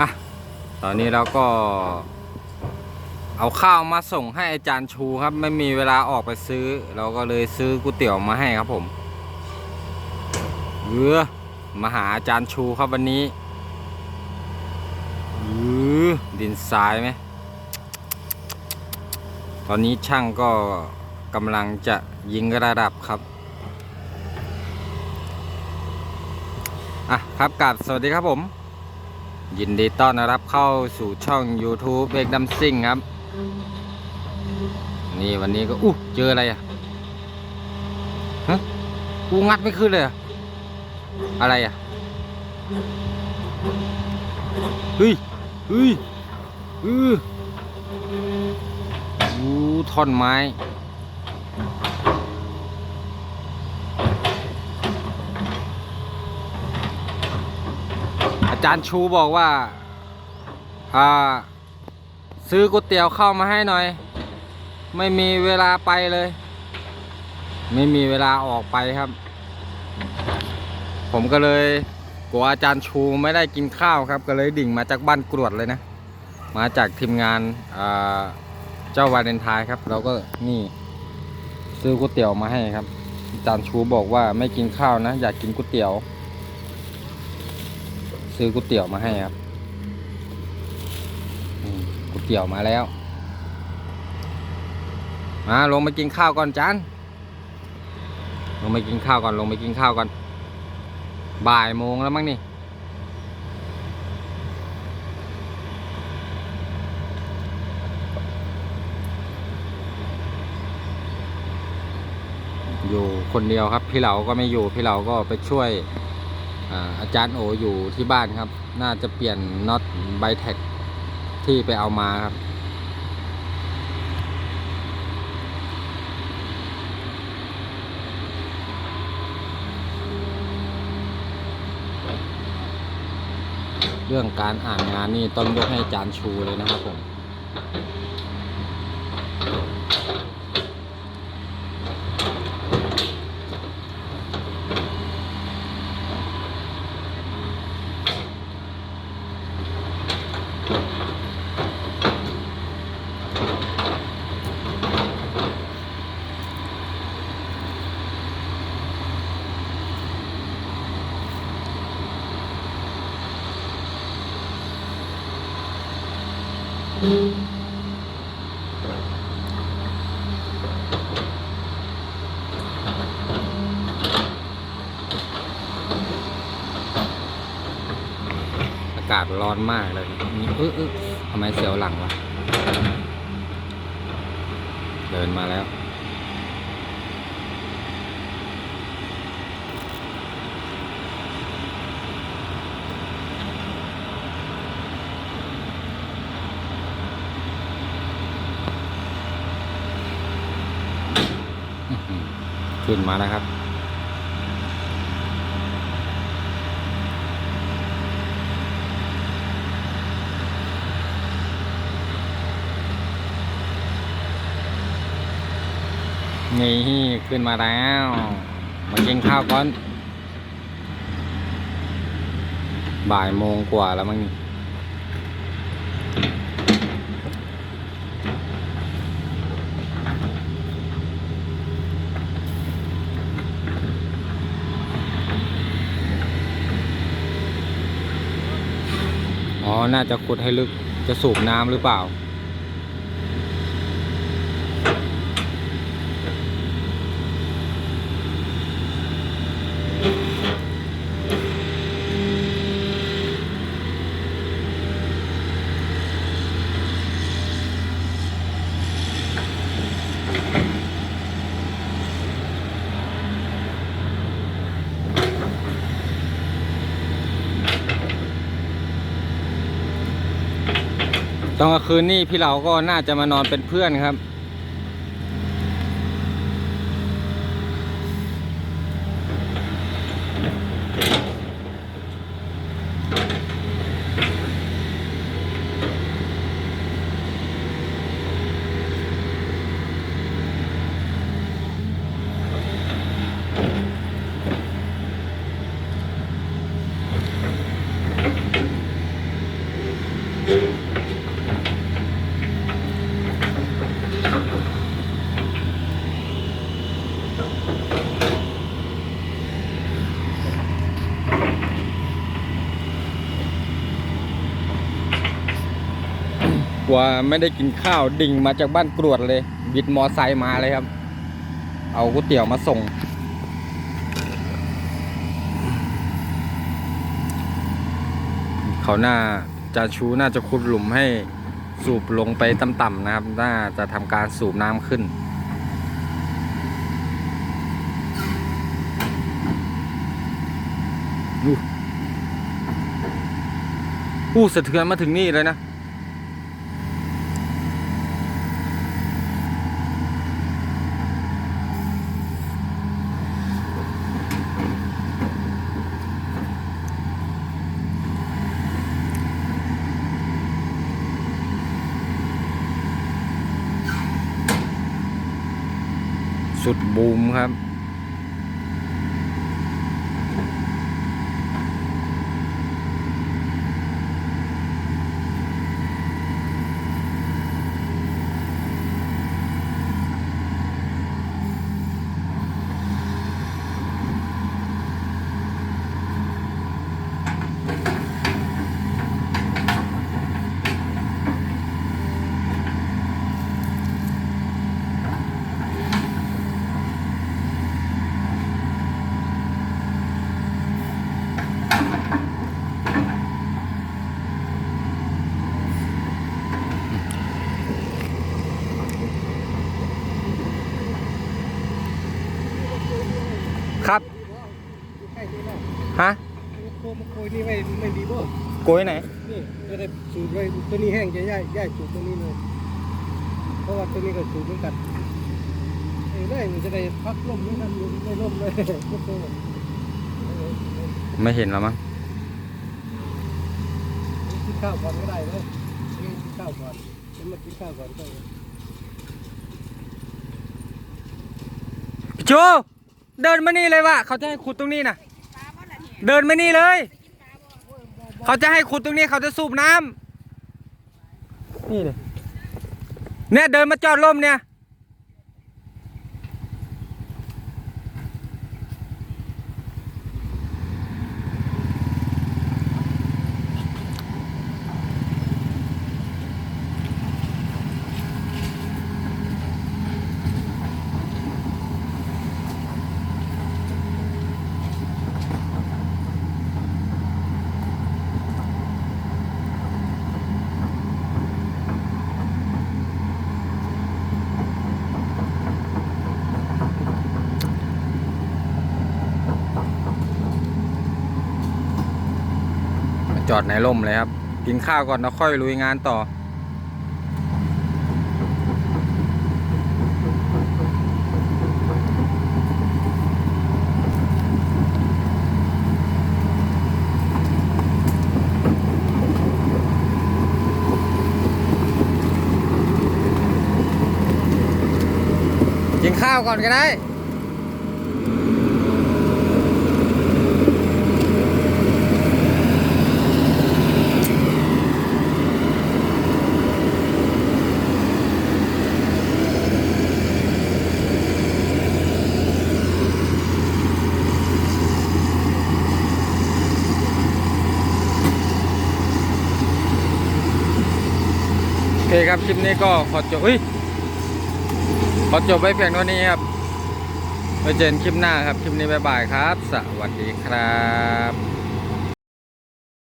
อะ ตอนนี้เราก็ เอาข้าวมาส่งให้อาจารย์ชูครับ ไม่มีเวลาออกไปซื้อ เราก็เลยซื้อก๋วยเตี๋ยวมาให้ครับผมเออมาหาอาจารย์ชูครับวันนี้เออดินทรายไหม ตอนนี้ช่างก็กำลังจะยิงระดับครับ อะครับกับสวัสดีครับผม ยินดีต้อนรับเข้าสู่ช่อง YouTube เอกดัมซิงครับ นี่วันนี้ก็อู้เจออะไรอะฮะกูงัดไม่ขึ้นเลยอะอะไรอะเฮ้ยเฮ้ยเอออู้ท่อนไม้ อาจารย์ชูบอกว่า อ่า ซื้อก๋วยเตี๋ยวเข้ามาให้หน่อย ไม่มีเวลาไปเลย ไม่มีเวลาออกไปครับ ผมก็เลยกลัวอาจารย์ชูไม่ได้กินข้าวครับ ก็เลยดิ่งมาจากบ้านกรวดเลยนะ มาจากทีมงานาเจ้าวาเลนไทน์ครับ เราก็นี่ซื้อก๋วยเตี๋ยวมาให้ครับอาจารย์ชูบอกว่าไม่กินข้าวนะ อยากกินก๋วยเตี๋ยว ซื้อก๋วยเตี๋ยวมาให้ครับก๋วยเตี๋ยวมาแล้ว มาลงมากินข้าวก่อนจานลงมากินข้าวก่อนลงมากินข้าวก่อน บ่ายโมงแล้วมั้งนี่อยู่คนเดียวครับ พี่เหลาก็ไม่อยู่พี่เหลาก็ไปช่วย อาอาจารย์โออยู่ที่บ้านครับ น่าจะเปลี่ยนน็อตไบแท็กที่ไปเอามาครับ เรื่องการอ่านงานนี่ต้องยกให้อาจารย์ชูเลยนะครับผม อากาศร้อนมากเลยนี่เออเออทำไมเสียวหลังวะ เดินมาแล้ว ขึ้นมาแล้วครับ นี่ขึ้นมาแล้ว มากินข้าวก่อน บ่ายโมงกว่าแล้วมั้งนี่ น่าจะขุดให้ลึกจะสูบน้ำหรือเปล่า ตอนกลางคืนนี่พี่เราก็น่าจะมานอนเป็นเพื่อนครับ กลัวไม่ได้กินข้าวดิ่งมาจากบ้านกรวดเลย บิดมอไซค์มาเลยครับ เอาก๋วยเตี๋ยวมาส่ง เขาหน่าจะชูน่าจะขุดหลุมให้สูบลงไปต่ำๆนะครับ น่าจะทำการสูบน้ำขึ้นอู้สะเทือนมาถึงนี่เลยนะ สุดบูมครับครับ ฮะโคมโคยนี่ไม่ไม่ดีบ่โกยไหน นี่จะได้สูตรไว้ตัวนี้แห้งจะย่ายย่ายสูตรตัวนี้เลย เพราะว่าตัวนี้ก็สูตรเหมือนกันเอ้ยได้มันจะได้พักลมด้วยนะไม่ลมเลยพวกตัว ไม่เห็นแล้วมั้งกินข้าวก่อนก็ได้เลยกินข้าวก่อนเดี๋ยวมากินข้าวก่อนก็พี่โจเดินมานี่เลยวะเขาจะให้ขุดตรงนี้นะ เดินมานี่เลย เขาจะให้ขุดตรงนี้เขาจะสูบน้ำนี่เลยเนี่ยเดินมาจอดร่มเนี่ย จอดในร่มเลยครับ กินข้าวก่อนแล้วค่อยลุยงานต่อ กินข้าวก่อนก็ได้ เคครับคลิปนี้ก็ขอจบอุ้ยขอจบไว้เพียงเท่านี้ครับไว้เจอกันคลิปหน้าครับ คลิปนี้บ๊ายบายครับ สวัสดีครับ